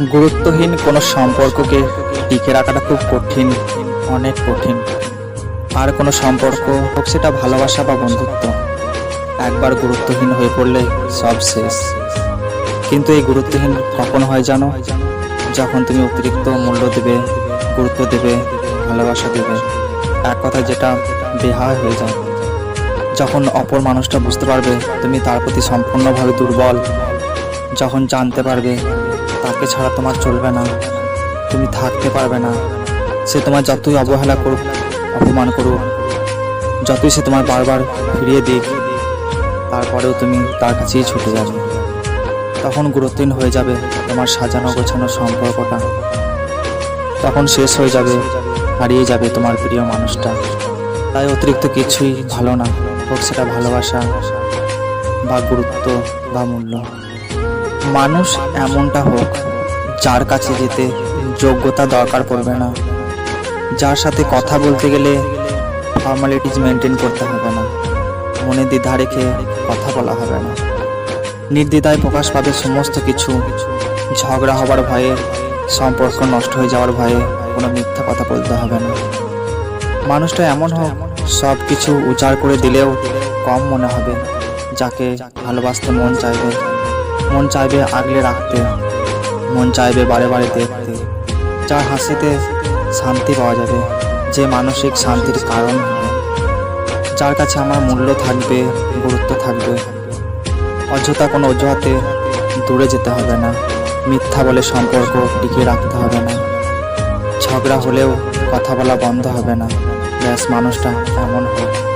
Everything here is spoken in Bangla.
গুরুত্বহীন কোনো সম্পর্ককে টিকে রাখাটা খুব কঠিন, অনেক কঠিন। আর কোনো সম্পর্ক হোক, সেটা ভালোবাসা বা বন্ধুত্ব। একবার গুরুত্বহীন হয়ে পড়লে সব শেষ। কিন্তু এই গুরুত্বহীন কখন হয় জানো? যখন তুমি অতিরিক্ত মূল্য দেবে, গুরুত্ব দেবে, ভালোবাসা দেবে। এক কথা যেটা বেহায় হয়ে যায়। যখন অপর মানুষটা বুঝতে পারবে, তুমি তার প্রতি সম্পূর্ণভাবে দুর্বল। যখন জানতে পারবে তাকে ছাড়া তোমার চলবে না। তুমি থাকতে পারবে না। সে তোমার যতই অবহেলা করুক, অপমান করুক, যতই সে তোমার বারবার ফিরিয়ে দিক, তারপরেও তুমি তার কাছেই ছুটে যাবে। তখন গুরুত্বহীন হয়ে যাবে তোমার সাজানো গোছানো সম্পর্কটা। তখন শেষ হয়ে যাবে, হারিয়ে যাবে তোমার প্রিয় মানুষটা। তাই অতিরিক্ত কিছুই ভালো না। হোক সেটা ভালোবাসা, বা গুরুত্ব, বা মূল্য। মানুষ এমনটা হোক, যার কাছে যেতে যোগ্যতা দরকার পড়বে না। যার সাথে কথা বলতে গেলে ফর্মালিটিস মেনটেন করতে হবে না। মনে দ্বিধা রেখে কথা বলা হবে না। নির্দ্বিধায় প্রকাশ পাবে সমস্ত কিছু। ঝগড়া হবার ভয়ে, সম্পর্ক নষ্ট হয়ে যাওয়ার ভয়ে কোনো মিথ্যা কথা বলতে হবে না। মানুষটা এমন হোক, সব কিছু উজাড় করে দিলেও কম মনে হবে, যাকে ভালোবাসতে মন চাইবে। মন চাইবে আগলে রাখতে, মন চাইবে বারে বারে দেখতে। যার হাসিতে শান্তি পাওয়া যাবে, যে মানসিক শান্তির কারণ যার কাছে আমার মূল্য থাকবে, গুরুত্ব থাকবে। অযথা কোনো অজুহাতে দূরে যেতে হবে না। মিথ্যা বলে সম্পর্ক টিকিয়ে রাখতে হবে না। ঝগড়া হলেও কথা বলা বন্ধ হবে না। ব্যাস, মানুষটা এমন হোক।